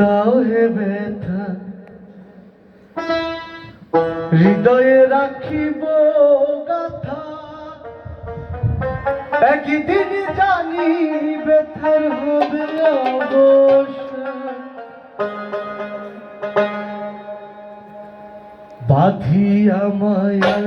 তাও হে ব্যথা। হৃদয়ে রাখিব কথা একদিন জানি ব্যথার হবে বাধিয়া মায়ার